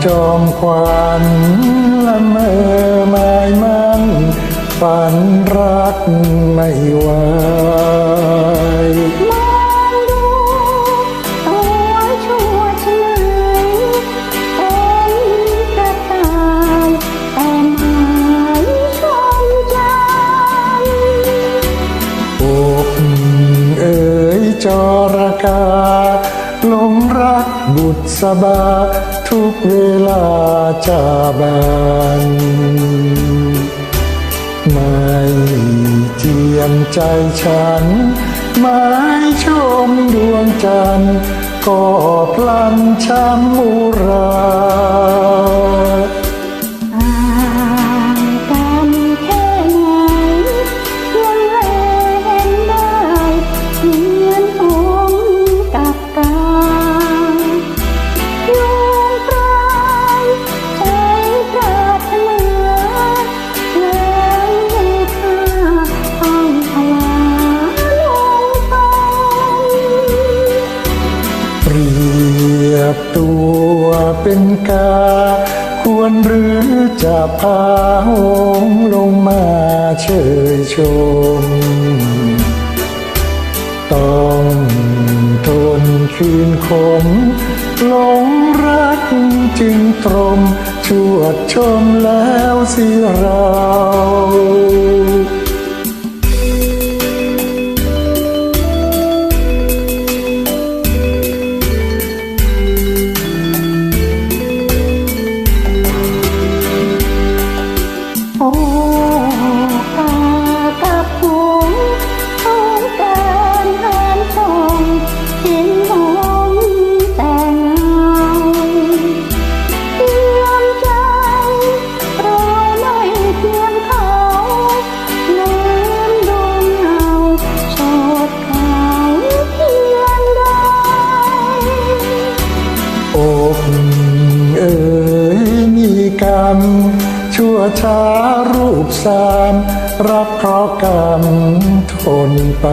เฝ้ามองจอมควันละเมอหมายมันฝันรักไม่ไหวมองดูตัวชั่วเฉยเป็นกระต่ายแต่หมายชมใจอกเอ๋ยจระกาหลงรัก บุตรสบา ทุกเวลาจาบานไม่เจียมใจฉันหมายชมดวงจันทร์ก็พลันช้ำมุรา ตัวเป็นกา ควรหรือจะพาหงลงมาเชยชม ต้องทนคืนคมหลงรักจึงตรม ชวดชมแล้วสิเรา ชั่วช้ารูปสาม รับเพราะกรรมทนไป